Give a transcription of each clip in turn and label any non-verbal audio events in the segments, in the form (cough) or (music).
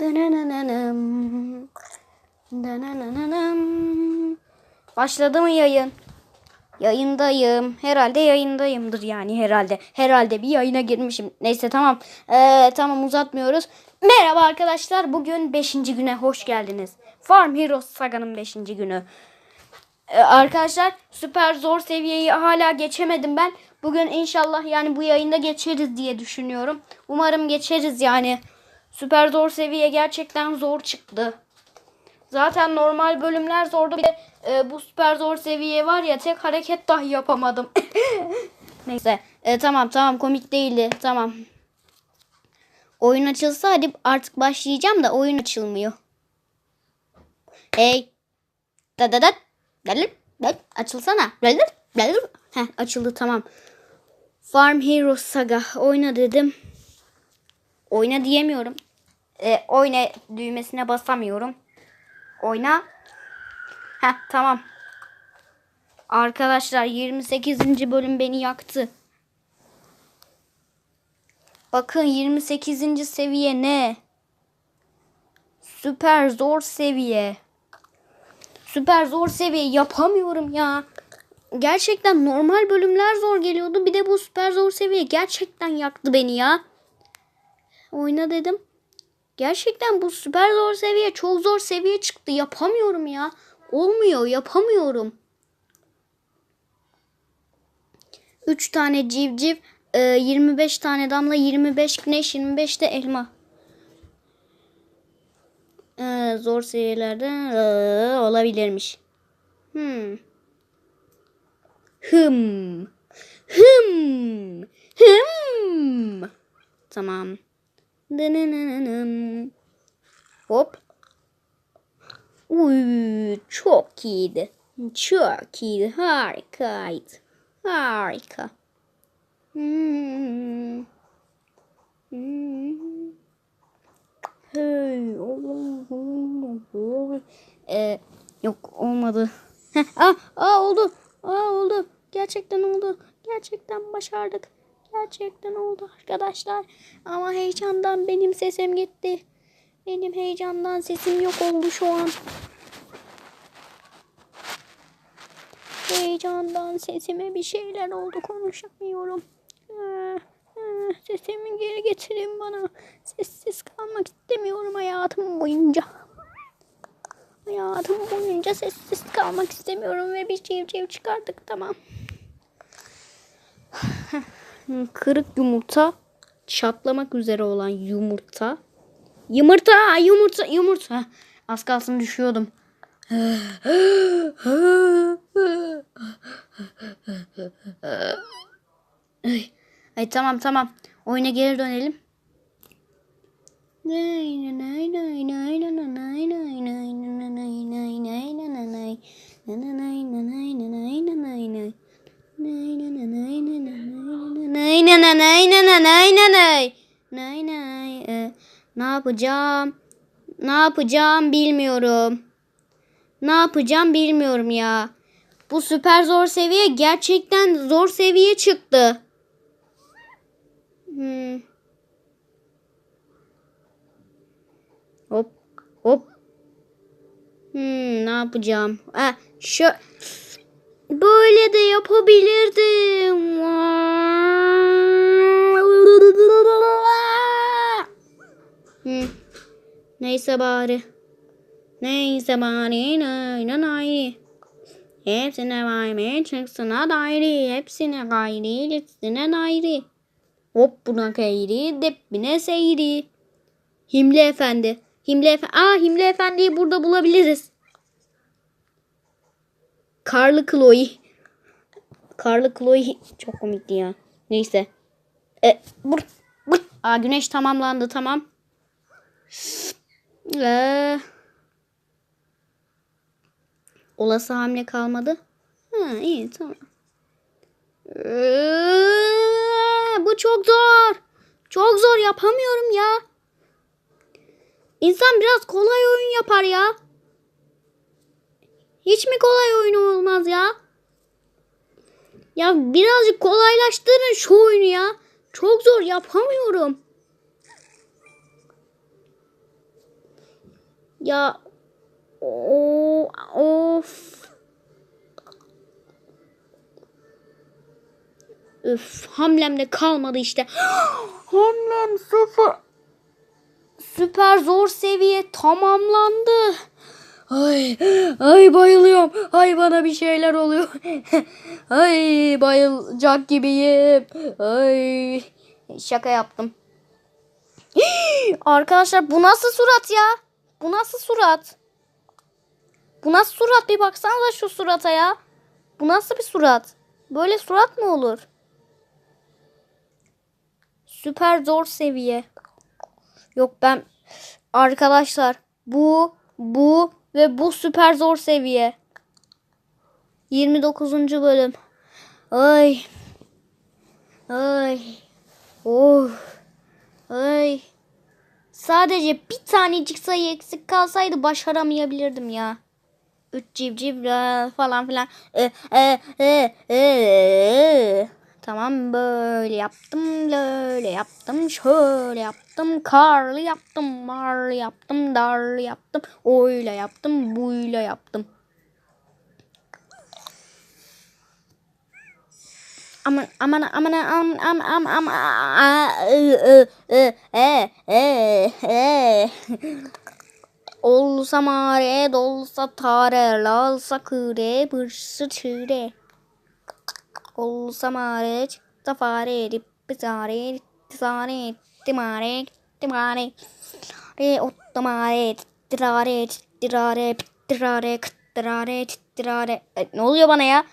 Danananam. Danananam. Başladı mı yayın? Yayındayım. Herhalde yayındayımdır yani herhalde. Herhalde bir yayına girmişim. Neyse tamam. Ee, tamam uzatmıyoruz. Merhaba arkadaşlar. Bugün 5. güne hoş geldiniz. Farm Heroes Saga'nın 5. günü. Ee, arkadaşlar süper zor seviyeyi hala geçemedim ben. Bugün inşallah yani bu yayında geçeriz diye düşünüyorum. Umarım geçeriz yani. Süper zor seviye gerçekten zor çıktı. Zaten normal bölümler zordu. Bir de e, bu süper zor seviye var ya tek hareket dahi yapamadım. (laughs) Neyse. E, tamam tamam komik değildi. Tamam. Oyun açılsa hadi artık başlayacağım da oyun açılmıyor. Hey. Da da da. Dalir, dalir. Açılsana. Dalir, dalir. Heh, açıldı tamam. Farm Heroes Saga oyna dedim. Oyna diyemiyorum. E, oyna düğmesine basamıyorum. Oyna. Heh tamam. Arkadaşlar 28. bölüm beni yaktı. Bakın 28. seviye ne? Süper zor seviye. Süper zor seviye yapamıyorum ya. Gerçekten normal bölümler zor geliyordu. Bir de bu süper zor seviye gerçekten yaktı beni ya. Oyna dedim. Gerçekten bu süper zor seviye çok zor seviye çıktı. Yapamıyorum ya. Olmuyor yapamıyorum. 3 tane civciv, e, 25 tane damla, 25 güneş, 25 de elma. E, zor seviyelerde e, olabilirmiş. Hmm. Hım. Hım. Hım. Tamam. Hop. Uy, çok iyiydi. Çok iyiydi. Harikaydı. Harika. Hmm. Hmm. Hey. Ee, yok olmadı. Aa, aa oldu. Aa oldu. Gerçekten oldu. Gerçekten başardık. Gerçekten oldu arkadaşlar. Ama heyecandan benim sesim gitti. Benim heyecandan sesim yok oldu şu an. Heyecandan sesime bir şeyler oldu konuşamıyorum. Ah, ah, Sesimi geri getirin bana. Sessiz kalmak istemiyorum hayatım boyunca. Hayatım boyunca sessiz kalmak istemiyorum ve bir civciv çıkardık tamam. Kırık yumurta, çatlamak üzere olan yumurta. Yumurta, yumurta, yumurta. Az kalsın düşüyordum. Ay, ay tamam tamam. Oyuna geri dönelim. Nay na na nay na nay. Nay nay. Ne yapacağım? Ne yapacağım bilmiyorum. Ne yapacağım bilmiyorum ya. Bu süper zor seviye gerçekten zor seviye çıktı. Hmm. Hop hop. Hmm, ne yapacağım? Ha, şu böyle de yapabilirdim. Hmm. Neyse bari. Neyse bari. Nay nay nay. Hepsine vermeye çıksın dairi. Hepsine gayri. Hepsine dairi. Hop buna gayri. Depine seyri. Himli Efendi. Himli Efendi. Aa Himli Efendi'yi burada bulabiliriz. Karlı Chloe. Karlı Chloe çok komikti ya. Neyse. E, bur, bur. Aa, güneş tamamlandı tamam. Ee, olası hamle kalmadı. Ha, iyi tamam. Ee, bu çok zor. Çok zor yapamıyorum ya. İnsan biraz kolay oyun yapar ya. Hiç mi kolay oyun olmaz ya? Ya birazcık kolaylaştırın şu oyunu ya. Çok zor yapamıyorum. Ya o of. Üf, hamlemde kalmadı işte. (gasps) Hamlem sıfır. Süper zor seviye tamamlandı. Ay, ay bayılıyorum. Ay bana bir şeyler oluyor. (laughs) ay bayılacak gibiyim. Ay şaka yaptım. (gasps) Arkadaşlar bu nasıl surat ya? Bu nasıl surat? Bu nasıl surat? Bir baksanıza şu surata ya. Bu nasıl bir surat? Böyle surat mı olur? Süper zor seviye. Yok ben arkadaşlar bu bu ve bu süper zor seviye. 29. bölüm. Ay. Ay. Oh. Ay. Sadece bir tanecik sayı eksik kalsaydı başaramayabilirdim ya. Üç civciv la falan filan. E, e, e, e, e. Tamam böyle yaptım, böyle yaptım, şöyle yaptım, karlı yaptım, marlı yaptım, darlı yaptım, oyla yaptım, buyla yaptım. Aman aman aman aman aman aman aman a- ı- ı- ı- e e e. Olsa mare dolsa tare lalsa kıre bırsı çire Olsa mare çıktı fare dippi sare ditti sare mare Re otta mare tittirare tittirare pittirare kıttırare tittirare Ne oluyor bana ya?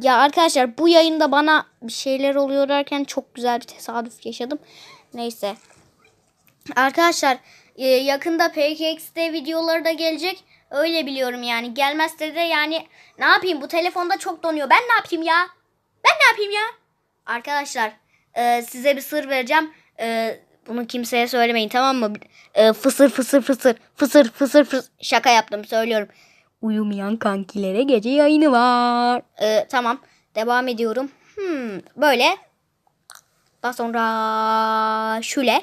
Ya arkadaşlar bu yayında bana bir şeyler oluyor derken çok güzel bir tesadüf yaşadım. Neyse. Arkadaşlar e, yakında PKX'de videoları da gelecek. Öyle biliyorum yani. Gelmezse de yani ne yapayım bu telefonda çok donuyor. Ben ne yapayım ya? Ben ne yapayım ya? Arkadaşlar e, size bir sır vereceğim. E, bunu kimseye söylemeyin tamam mı? Fısır fısır fısır fısır fısır fısır şaka yaptım söylüyorum. Uyumayan kankilere gece yayını var. E, tamam devam ediyorum. Hmm, böyle. Daha sonra şöyle.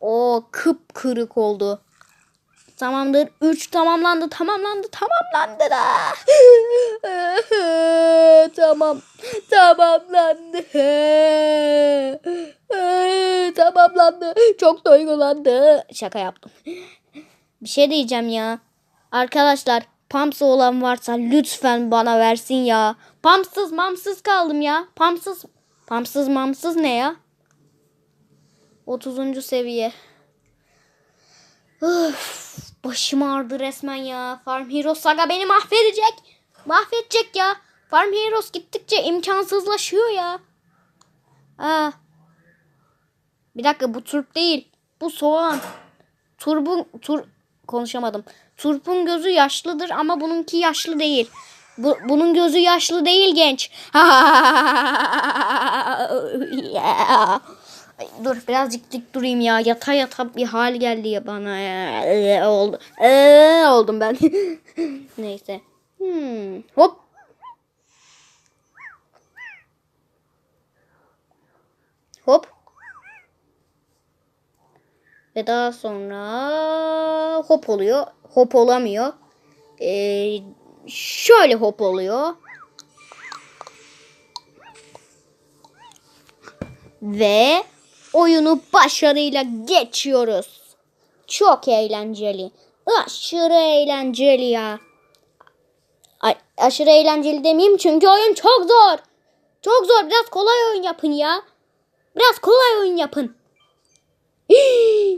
O kıpkırık oldu. Tamamdır. 3 tamamlandı. Tamamlandı. Tamamlandı da. (laughs) tamam. Tamamlandı. (laughs) tamamlandı. Çok duygulandı. Şaka yaptım. Bir şey diyeceğim ya. Arkadaşlar Pamsı olan varsa lütfen bana versin ya. Pamsız mamsız kaldım ya. Pamsız Pamsız mamsız ne ya? 30. seviye. Öf, başım ağrıdı resmen ya. Farm Heroes Saga beni mahvedecek. Mahvedecek ya. Farm Heroes gittikçe imkansızlaşıyor ya. Aa. Bir dakika bu turp değil. Bu soğan. Turbun tur konuşamadım. Turpun gözü yaşlıdır ama bununki yaşlı değil. Bu, bunun gözü yaşlı değil genç. (laughs) Dur birazcık dik durayım ya. Yata yata bir hal geldi ya bana. Ee, oldu. Ee, oldum ben. (laughs) Neyse. Hmm. Hop. Hop. Ve daha sonra hop oluyor. Hop olamıyor. Ee, şöyle hop oluyor. Ve oyunu başarıyla geçiyoruz. Çok eğlenceli. Aşırı eğlenceli ya. Ay, aşırı eğlenceli demeyeyim çünkü oyun çok zor. Çok zor. Biraz kolay oyun yapın ya. Biraz kolay oyun yapın.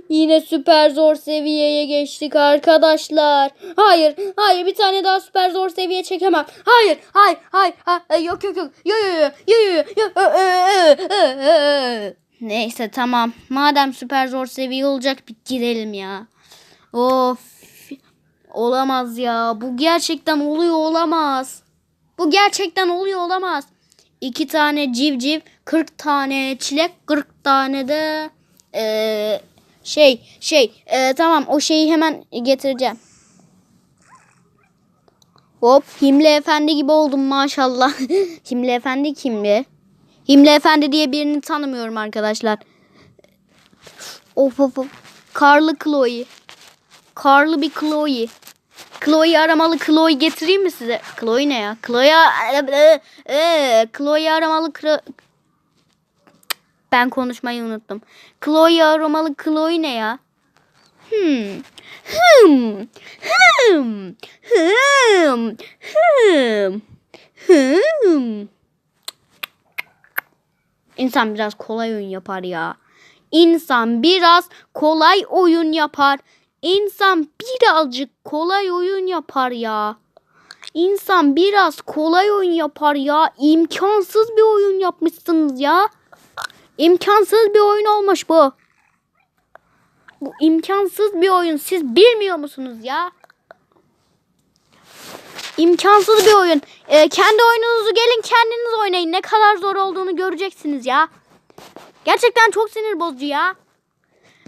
Yine süper zor seviyeye geçtik arkadaşlar. Hayır, hayır bir tane daha süper zor seviye çekemem. Hayır, hayır, hayır, hayır. yok yok yok. Yo yo yo yo yo yo. Neyse tamam. Madem süper zor seviye olacak bir girelim ya. Of. Olamaz ya. Bu gerçekten oluyor olamaz. Bu gerçekten oluyor olamaz. İki tane civciv, 40 tane çilek, 40 tane de eee, şey şey eee, tamam o şeyi hemen getireceğim. Hop Himle Efendi gibi oldum maşallah. (laughs) Himle Efendi kimdi? Himle Efendi diye birini tanımıyorum arkadaşlar. Of of of. Karlı Chloe. karlı bir Chloe. Chloe aramalı Chloe getireyim mi size? Chloe ne ya? Chloe e, e, Chloe aramalı Ben konuşmayı unuttum. Chloe aramalı Chloe ne ya? Hmm. Hmm. Hmm. Hmm. Hmm. Hmm. İnsan biraz kolay oyun yapar ya. İnsan biraz kolay oyun yapar. İnsan birazcık kolay oyun yapar ya. İnsan biraz kolay oyun yapar ya. İmkansız bir oyun yapmışsınız ya. İmkansız bir oyun olmuş bu. Bu imkansız bir oyun. Siz bilmiyor musunuz ya? İmkansız bir oyun. Ee, kendi oyununuzu gelin kendiniz oynayın. Ne kadar zor olduğunu göreceksiniz ya. Gerçekten çok sinir bozucu ya.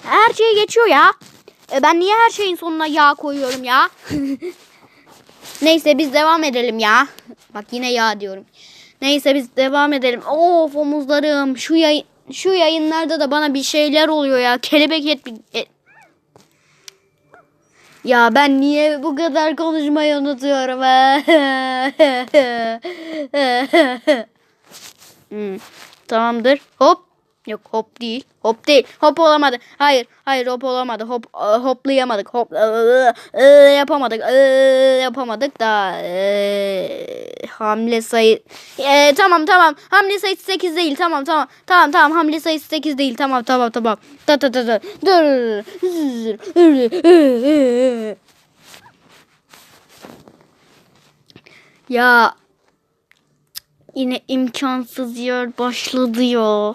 Her şey geçiyor ya. Ee, ben niye her şeyin sonuna yağ koyuyorum ya? (laughs) Neyse biz devam edelim ya. Bak yine yağ diyorum. Neyse biz devam edelim. Of omuzlarım. Şu yayın şu yayınlarda da bana bir şeyler oluyor ya. Kelebek et, et- ya ben niye bu kadar konuşmayı unutuyorum? (laughs) Hmm, Tamamdır. Hop. Yok hop değil. Hop değil. Hop olamadı. Hayır. Hayır hop olamadı. Hop e, hoplayamadık. Hop e, e, yapamadık. Yapamadık da hamle sayı tamam tamam. Hamle sayısı 8 değil. Tamam tamam. Tamam tamam. Hamle sayısı 8 değil. Tamam tamam tamam. Ta ta ta ta. Dur. Ya yine imkansız yer başladı ya.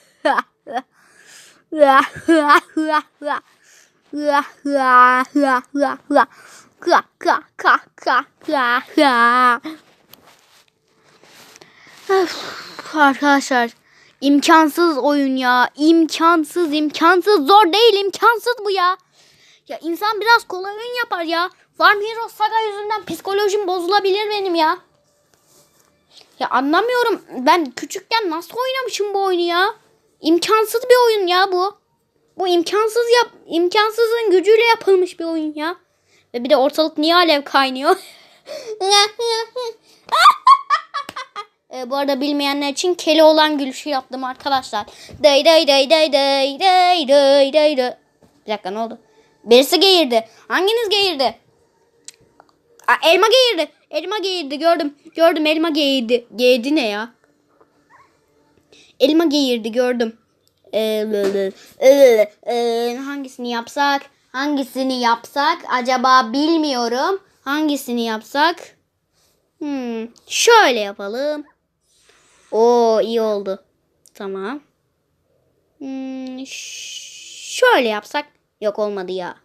Arkadaşlar imkansız oyun ya. İmkansız imkansız zor değil imkansız bu ya. Ya insan biraz kolay oyun yapar ya. Farm Hero Saga yüzünden psikolojim bozulabilir benim ya. Ya anlamıyorum. Ben küçükken nasıl oynamışım bu oyunu ya? İmkansız bir oyun ya bu. Bu imkansız yap imkansızın gücüyle yapılmış bir oyun ya. Ve bir de ortalık niye alev kaynıyor? Ee, (laughs) bu arada bilmeyenler için keli olan gülüşü yaptım arkadaşlar. Day day day day day day day day day. Bir dakika ne oldu? Birisi geğirdi. Hanginiz geğirdi? Aa, elma geğirdi. Elma geğirdi gördüm. Gördüm elma geğirdi. Geğirdi ne ya? Elma geğirdi gördüm. Ee, e, e, hangisini yapsak? Hangisini yapsak? Acaba bilmiyorum. Hangisini yapsak? Hmm, şöyle yapalım. Oo iyi oldu. Tamam. Hmm, şöyle yapsak. Yok olmadı ya.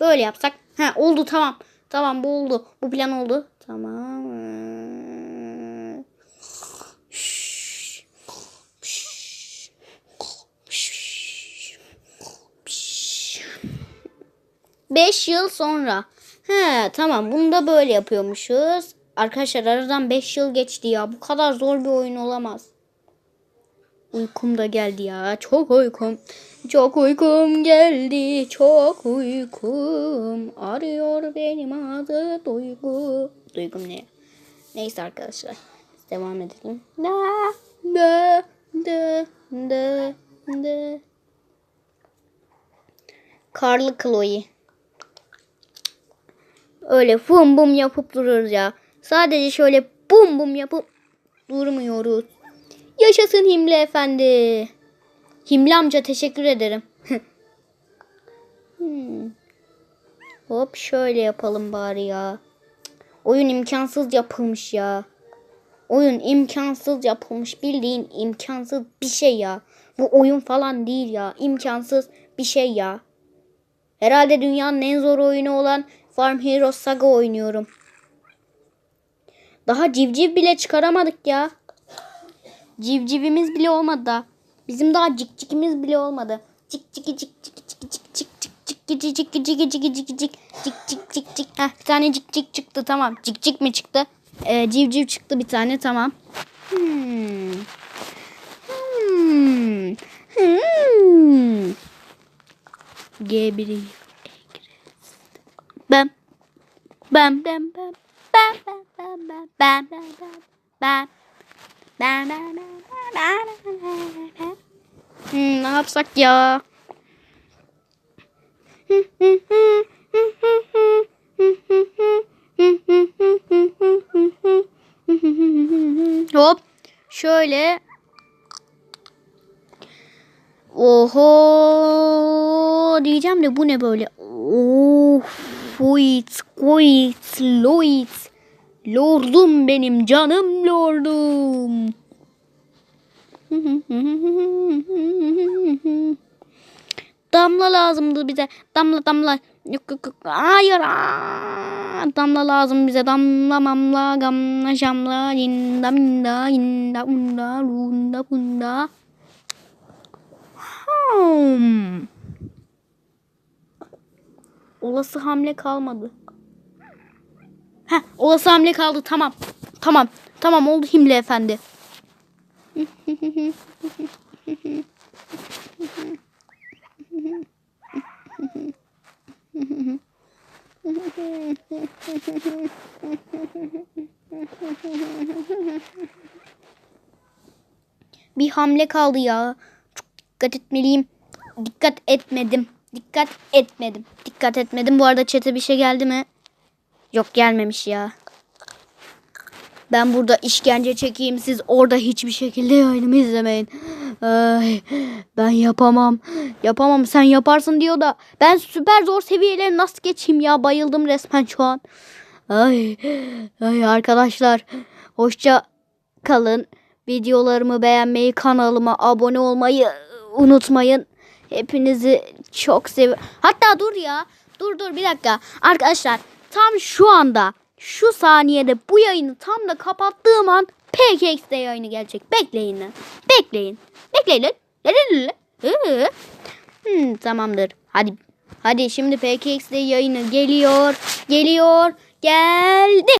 Böyle yapsak. Ha oldu tamam. Tamam bu oldu. Bu plan oldu. Tamam. 5 yıl sonra. He tamam bunu da böyle yapıyormuşuz. Arkadaşlar aradan 5 yıl geçti ya. Bu kadar zor bir oyun olamaz. Uykum da geldi ya. Çok uykum. Çok uykum geldi. Çok uykum. Arıyor benim adı Duygu. Duygum ne? Neyse arkadaşlar. Devam edelim. Da, da, da, da, da. Karlı Chloe. Öyle bum bum yapıp duruyoruz ya. Sadece şöyle bum bum yapıp durmuyoruz. Yaşasın Himli Efendi. Himli amca teşekkür ederim. (laughs) Hmm. Hop şöyle yapalım bari ya. Oyun imkansız yapılmış ya. Oyun imkansız yapılmış. Bildiğin imkansız bir şey ya. Bu oyun falan değil ya. İmkansız bir şey ya. Herhalde dünyanın en zor oyunu olan Farm Heroes Saga oynuyorum. Daha civciv bile çıkaramadık ya. Civcivimiz bile olmadı. Bizim daha cikcikimiz bile olmadı. Cik cik cik cik cik cik cik cik cik cik cik cik cik cik cik cik cik Heh, bir tane cik cik çıktı tamam. Cik cik mi çıktı? Ee, civciv çıktı bir tane tamam. Hmm. Hmm. Hmm. G1 Bam. Bam bam bam. Bam bam bam bam bam bam bam bam. Hmm, ne yapsak ya? Hop. Şöyle. Oho diyeceğim de bu ne böyle? Oh, Fuit, Kuit, Loit. Lordum benim canım lordum. Damla lazımdı bize. Damla damla. Yok yok yok. Hayır. aa! Damla lazım bize. Damla mamla gamla şamla. Inda minda inda unda lunda bunda. Hmm. Olası hamle kalmadı. Heh, olası hamle kaldı. Tamam. Tamam. Tamam oldu Himle efendi. Bir hamle kaldı ya. Dikkat etmeliyim. Dikkat etmedim. Dikkat etmedim. Dikkat etmedim. Bu arada çete bir şey geldi mi? Yok gelmemiş ya. Ben burada işkence çekeyim. Siz orada hiçbir şekilde yayınımı izlemeyin. Ay, ben yapamam. Yapamam. Sen yaparsın diyor da. Ben süper zor seviyeleri nasıl geçeyim ya? Bayıldım resmen şu an. Ay, ay arkadaşlar. Hoşça kalın. Videolarımı beğenmeyi, kanalıma abone olmayı unutmayın. Hepinizi çok seviyorum. Hatta dur ya. Dur dur bir dakika. Arkadaşlar tam şu anda şu saniyede bu yayını tam da kapattığım an PKX'de yayını gelecek. Bekleyin. Bekleyin. Bekleyin lan. Hmm, tamamdır. Hadi. Hadi şimdi PKX'de yayını geliyor. Geliyor. Geldi.